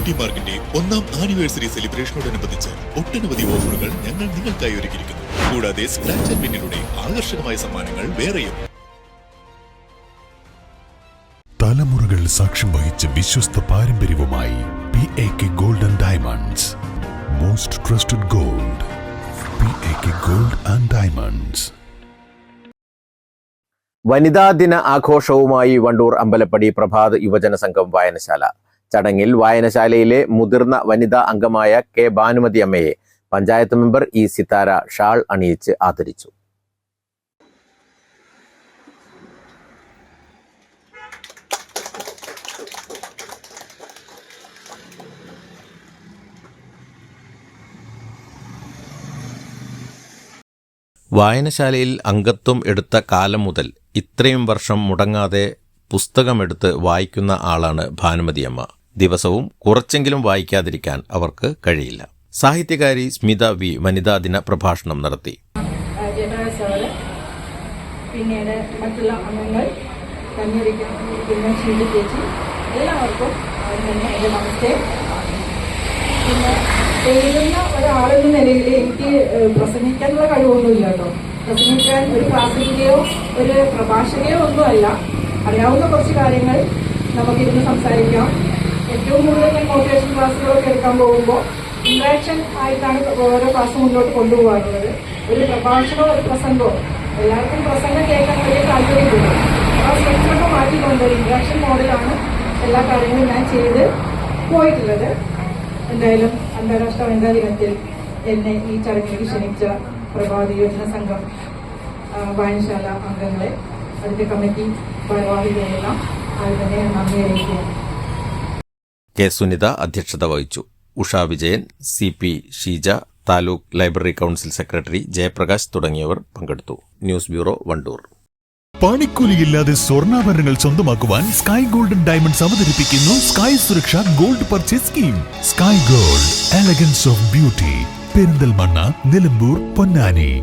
Beauty മാർക്കിന്റെ ഒന്നാം anniversary സെലിബ്രേഷനോടനുബന്ധിച്ച് ഒട്ടനവധി ഓഫറുകൾ ഞങ്ങൾ നിങ്ങൾക്കായി ഒരുക്കിയിരിക്കുന്നു. കൂടാതെ സ്ക്രാച്ച് ആൻഡ് വിന്നിലൂടെ ആകർഷകമായ സമ്മാനങ്ങൾ വേറെയും. തലമുറകൾ സാക്ഷ്യം വഹിച്ച വിശ്വസ്ത പാരമ്പര്യവുമായി P A K golden diamonds most trusted gold P A K gold and diamonds വനിതാ ദിന ആഘോഷവുമായി വണ്ടൂർ അമ്പലപ്പടി പ്രഭാത് യുവജന സംഘം വായനശാല. ചടങ്ങിൽ വായനശാലയിലെ മുതിർന്ന വനിതാ അംഗമായ കെ ഭാനുമതി അമ്മയെ panchayat member E Sithara shawl അണിയിച്ച് ആദരിച്ചു. വായനശാലയിൽ അംഗത്വം എടുത്ത കാലം മുതൽ ഇത്രയും വർഷം മുടങ്ങാതെ പുസ്തകമെടുത്ത് വായിക്കുന്ന ആളാണ് ഭാനുമതി അമ്മ ദിവസവും കുറച്ചെങ്കിലും വായിക്കാതിരിക്കാൻ അവർക്ക് കഴിയില്ല. സാഹിത്യകാരി സ്മിത വി വനിതാ ദിന പ്രഭാഷണം നടത്തി. പിന്നീട് മറ്റുള്ള അംഗങ്ങൾ കഞ്ഞിരിക്കുന്ന ഷീല ചേച്ചി എല്ലാവർക്കും തന്നെ എന്റെ നമസ്തേ. പിന്നെ എഴുതുന്ന ഒരാളെന്ന നിലയിൽ എനിക്ക് പ്രസംഗിക്കാനുള്ള കഴിവൊന്നുമില്ല കേട്ടോ. പ്രസംഗിക്കാൻ ഒരു പ്രാസംഗികയോ ഒരു പ്രഭാഷകയോ ഒന്നുമല്ല. അറിയാവുന്ന കുറച്ച് കാര്യങ്ങൾ നമുക്കിരുന്ന് സംസാരിക്കാം. ഏറ്റവും കൂടുതൽ ഞാൻ മോട്ടിവേഷൻ ക്ലാസ്സുകളൊക്കെ എടുക്കാൻ പോകുമ്പോൾ ഇൻട്രാക്ഷൻ ആയിട്ടാണ് ഓരോ ക്ലാസ് മുന്നോട്ട് കൊണ്ടുപോകാറുള്ളത്. ഒരു പ്രഭാഷണോ ഒരു പ്രസംഗമോ എല്ലാവർക്കും പ്രസംഗം കേൾക്കാൻ വലിയ താല്പര്യമില്ല. ആ സ്ട്രക്ചറൊക്കെ മാറ്റിക്കൊണ്ട് ഇൻട്രാക്ഷൻ മോഡലാണ് എല്ലാ കാര്യങ്ങളും ഞാൻ ചെയ്ത് പോയിട്ടുള്ളത്. എന്തായാലും അന്താരാഷ്ട്ര വനിതാ ദിനത്തിൽ എന്നെ ഈ ചടങ്ങിലേക്ക് ക്ഷണിച്ച പ്രഭാതി യോജന സംഘം വായനശാല അംഗങ്ങളെ അതിന്റെ കമ്മിറ്റി ഭാരവാഹികളെല്ലാം തന്നെ നന്ദി അറിയിക്കുകയാണ്. കെ സുനിത അധ്യക്ഷത വഹിച്ചു. Usha Vijayan C P Sheeja taluk library council secretary Jayaprakash തുടങ്ങിയവർ പങ്കെടുത്തു. News bureau Wandoor. പണിക്കൂലിയില്ലാതെ സ്വർണാഭരണങ്ങൾ സ്വന്തമാക്കുവാൻ സ്കൈ ഗോൾഡൻ ഡയമണ്ട്സ് അവതരിപ്പിക്കുന്നു sky Suraksha gold purchase scheme. Sky gold elegance of beauty. Perinthalmanna Nilambur Ponnani.